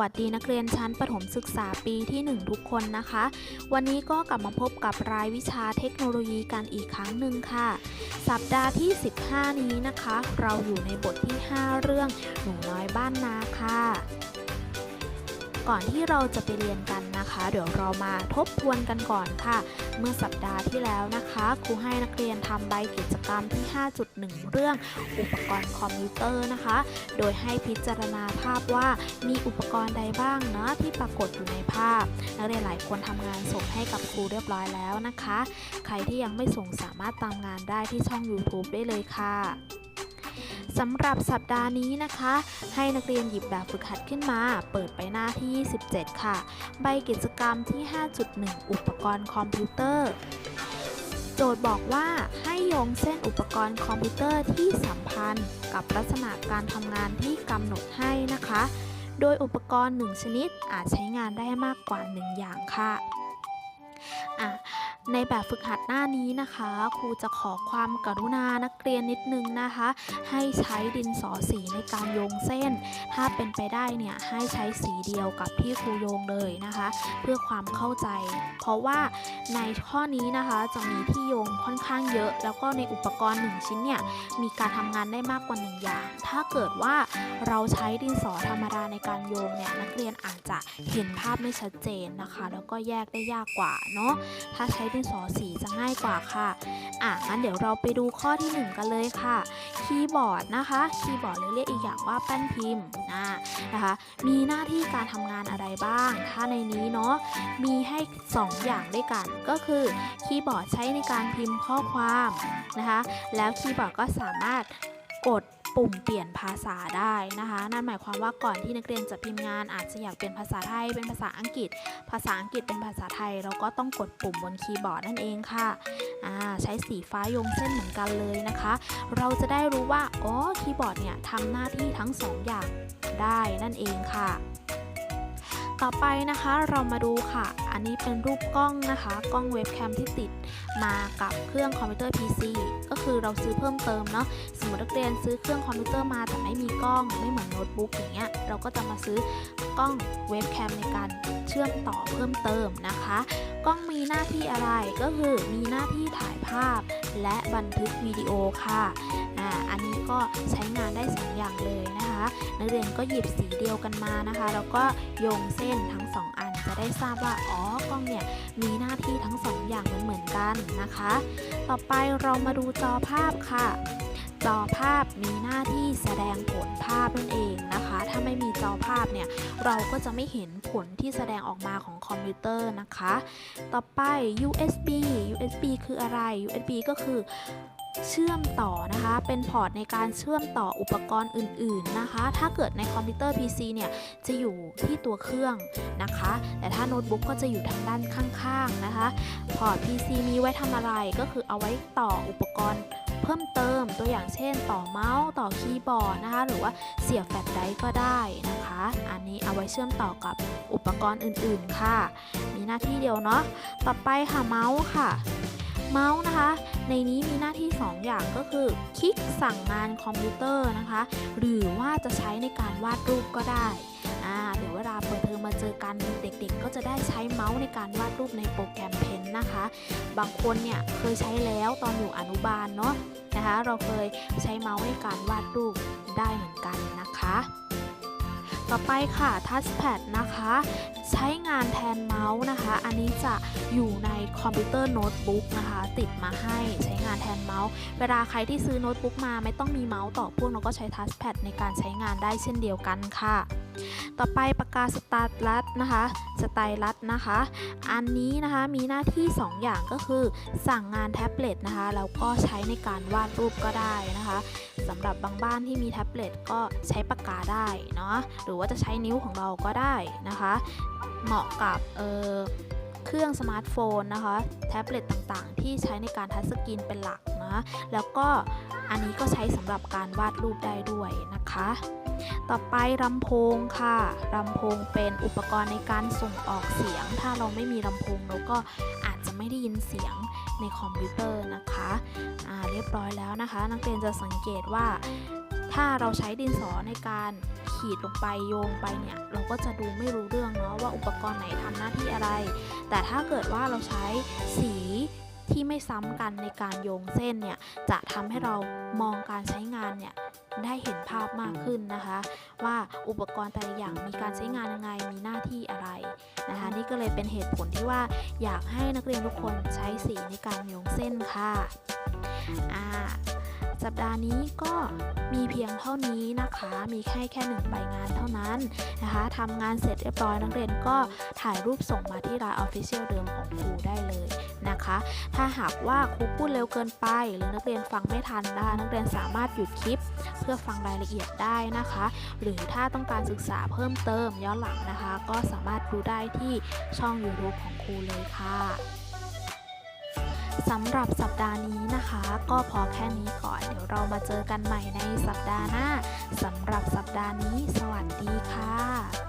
วัสดีนักเรียนชั้นประถมศึกษาปีที่ 1 ทุกคนนะคะ วันนี้ก็กลับมาพบกับรายวิชาเทคโนโลยีกันอีกครั้งหนึ่งค่ะ สัปดาห์ที่ 15 นี้นะคะ เราอยู่ในบทที่ 5 เรื่องหนูน้อยบ้านนาค่ะ ก่อนที่เราจะไปเรียนกันนะคะ เดี๋ยวเรามาทบทวนกันก่อนค่ะ เมื่อสัปดาห์ที่แล้วนะคะครูให้นักเรียนทำใบกิจกรรมที่ 5.1 เรื่องอุปกรณ์คอมพิวเตอร์นะคะ โดยให้พิจารณาภาพว่ามีอุปกรณ์ใดบ้างเนาะที่ปรากฏอยู่ในภาพ นักเรียนหลายคนทำงานส่งให้กับครูเรียบร้อยแล้วนะคะ ใครที่ยังไม่ส่งสามารถตามงานได้ที่ช่อง YouTube ได้เลยค่ะ สำหรับสัปดาห์นี้นะคะ ให้นักเรียนหยิบแบบฝึกหัดขึ้นมา เปิดไปหน้าที่ 27 ค่ะ ใบกิจกรรมที่ 5.1 อุปกรณ์คอมพิวเตอร์ โจทย์บอกว่าให้โยงเส้นอุปกรณ์คอมพิวเตอร์ที่สัมพันธ์ กับลักษณะการทำงานที่กำหนดให้นะคะ โดยอุปกรณ์ 1 ชนิดอาจใช้งานได้มากกว่า 1 อย่างค่ะอะ ในแบบฝึกหัดหน้านี้นะคะ ครูจะขอความกรุณานักเรียนนิดนึงนะคะ ให้ใช้ดินสอสีในการโยงเส้น ถ้าเป็นไปได้เนี่ยให้ใช้สีเดียวกับที่ครูโยงเลยนะคะ เพื่อความเข้าใจ เพราะว่าในข้อนี้นะคะจะมีที่โยงค่อนข้างเยอะ แล้วก็ในอุปกรณ์ 1 ชิ้นเนี่ยมีการทำงานได้มากกว่า 1 อย่าง ถ้าเกิดว่าเราใช้ดินสอธรรมดาในการโยงเนี่ยนักเรียนอาจจะเห็นภาพไม่ชัดเจนนะคะ แล้วก็แยกได้ยากกว่าเนาะถ้าใช้ดินสอสีจะง่ายกว่าค่ะอะงั้นเดี๋ยวเราไปดูข้อที่ 1 กันเลยค่ะ คีย์บอร์ดนะคะ คีย์บอร์ดหรือเรียกอีกอย่างว่าแป้นพิมพ์นะนะคะ มีหน้าที่การทำงานอะไรบ้าง ถ้าในนี้เนาะ มีให้ 2 อย่างด้วยกัน ก็คือคีย์บอร์ดใช้ในการพิมพ์ข้อความนะคะ แล้วคีย์บอร์ดก็สามารถกด ปุ่มเปลี่ยนภาษาได้นะคะ นั่นหมายความว่าก่อนที่นักเรียนจะพิมพ์งานอาจจะอยากเป็นภาษาไทยเป็นภาษาอังกฤษ ภาษาอังกฤษเป็นภาษาไทย เราก็ต้องกดปุ่มบนคีย์บอร์ดนั่นเองค่ะใช้สีฟ้าโยงเส้นเหมือนกันเลยนะคะ เราจะได้รู้ว่าอ๋อคีย์บอร์ดเนี่ยทำหน้าที่ทั้งสองอย่างได้นั่นเองค่ะต่อไปนะคะเรามาดูค่ะ อันนี้เป็นรูปกล้องนะคะ กล้องเว็บแคมที่ติด มากับเครื่องคอมพิวเตอร์ PC ก็คือเราซื้อเพิ่มเติมเนาะสมมตินักเรียนซื้อเครื่องคอมพิวเตอร์มาแต่ไม่มีกล้องไม่เหมือนโน้ตบุ๊กอย่างเงี้ยเราก็จะมาซื้อกล้องเว็บแคมในการเชื่อมต่อเพิ่มเติมนะคะ กล้องมีหน้าที่อะไรก็คือมีหน้าที่ถ่ายภาพ และบันทึกวิดีโอค่ะอ่าอันนี้ก็ใช้งานได้สองอย่างเลยนะคะนักเรียนก็หยิบสีเดียวกันมานะคะ แล้วก็โยงเส้นทั้งสองอันจะได้ทราบว่าอ๋อกล้องเนี่ยมีหน้าที่ทั้ง สองอย่างมันเหมือนกันนะคะ ต่อไปเรามาดูจอภาพค่ะ จอภาพมีหน้าที่แสดงผลภาพนั่นเองนะคะ ถ้าไม่มีจอภาพเนี่ย เราก็จะไม่เห็นผลที่แสดงออกมาของคอมพิวเตอร์นะคะ ต่อไป USB USB คืออะไร USB ก็คือ เชื่อมต่อนะคะ เป็นพอร์ตในการเชื่อมต่ออุปกรณ์อื่น ๆนะคะ ถ้าเกิดในคอมพิวเตอร์ PC เนี่ยจะอยู่ที่ตัวเครื่องนะคะ แต่ถ้าโน้ตบุ๊กก็จะอยู่ทางด้านข้างๆนะคะ พอร์ต PC มีไว้ทำอะไรก็คือเอาไว้ต่ออุปกรณ์เพิ่มเติมตัวอย่างเช่น ต่อเมาส์ต่อคีย์บอร์ดนะคะ หรือว่าเสียบแฟลชไดรฟ์ก็ได้นะคะ อันนี้เอาไว้เชื่อมต่อกับอุปกรณ์อื่นๆค่ะ มีหน้าที่เดียวเนาะต่อไปค่ะเมาส์ค่ะ เมาส์นะคะ ในนี้มีหน้าที่ 2 อย่างก็คือ คลิกสั่งงานคอมพิวเตอร์นะคะ หรือว่าจะใช้ในการวาดรูปก็ได้เดี๋ยวเวลาเปิดเทอมมาเจอกันเด็กๆ ก็จะได้ใช้เมาส์ในการวาดรูปในโปรแกรมเพนนะคะ บางคนเนี่ยเคยใช้แล้วตอนอยู่อนุบาลเนาะนะคะ เราเคยใช้เมาส์ในการวาดรูปได้เหมือนกันนะคะ ต่อไปค่ะทัชแพดนะคะ ใช้งานแทนเมาส์นะคะ อันนี้จะอยู่ในคอมพิวเตอร์โน้ตบุ๊กนะคะ ติดมาให้ใช้งานแทนเมาส์ เวลาใครที่ซื้อโน้ตบุ๊กมาไม่ต้องมีเมาส์ต่อพ่วงเราก็ใช้ทัชแพดในการใช้งานได้เช่นเดียวกันค่ะ ต่อไปปากกาสตาร์ลัสนะคะสไตลัสนะคะ อันนี้นะคะมีหน้าที่ 2 อย่างก็คือ สั่งงานแท็บเล็ตนะคะแล้วก็ใช้ในการวาดรูปก็ได้นะคะสำหรับบางบ้านที่มีแท็บเล็ตก็ใช้ปากกาได้เนาะหรือว่าจะใช้นิ้วของเราก็ได้นะคะ เหมาะกับเเครื่องสมาร์ทโฟนนะคะ แท็บเล็ตต่างๆ ที่ใช้ในการทัชสกรีนเป็นหลักนะ แล้วก็อันนี้ก็ใช้สำหรับการวาดรูปได้ด้วยนะคะ ต่อไปลำโพงค่ะลำโพงเป็นอุปกรณ์ในการส่งออกเสียง ถ้าเราไม่มีลำโพงเราก็อาจจะไม่ได้ยินเสียงในคอมพิวเตอร์นะคะอ่าเรียบร้อยแล้วนะคะ นักเรียนจะสังเกตว่าถ้าเราใช้ดินสอในการ ขีดลงไปโยงไปเนี่ย เราก็จะดูไม่รู้เรื่องเนาะว่าอุปกรณ์ไหนทำหน้าที่อะไร แต่ถ้าเกิดว่าเราใช้สีที่ไม่ซ้ำกันในการโยงเส้นเนี่ย จะทำให้เรามองการใช้งานเนี่ยได้เห็นภาพมากขึ้นนะคะ ว่าอุปกรณ์แต่ละอย่างมีการใช้งานยังไงมีหน้าที่อะไรนะคะ นี่ก็เลยเป็นเหตุผลที่ว่าอยากให้นักเรียนทุกคนใช้สีในการโยงเส้นค่ะอ่า สัปดาห์นี้ก็มีเพียงเท่านี้นะคะ มีแค่แค่หนึ่งใบงานเท่านั้นนะคะทำงานเสร็จเรียบร้อยนักเรียนก็ถ่ายรูปส่งมาที่ไลน์ Official เดิมของครูได้เลยนะคะ ถ้าหากว่าครูพูดเร็วเกินไป หรือนักเรียนฟังไม่ทันได้นักเรียนสามารถหยุดคลิป เพื่อฟังรายละเอียดได้นะคะ หรือถ้าต้องการศึกษาเพิ่มเติมย้อนหลังนะคะ ก็สามารถดูได้ที่ช่อง YouTube ของครูเลยค่ะ สำหรับสัปดาห์นี้นะคะ ก็พอแค่นี้ก่อน เดี๋ยวเรามาเจอกันใหม่ในสัปดาห์หน้าสำหรับสัปดาห์นี้ สวัสดีค่ะ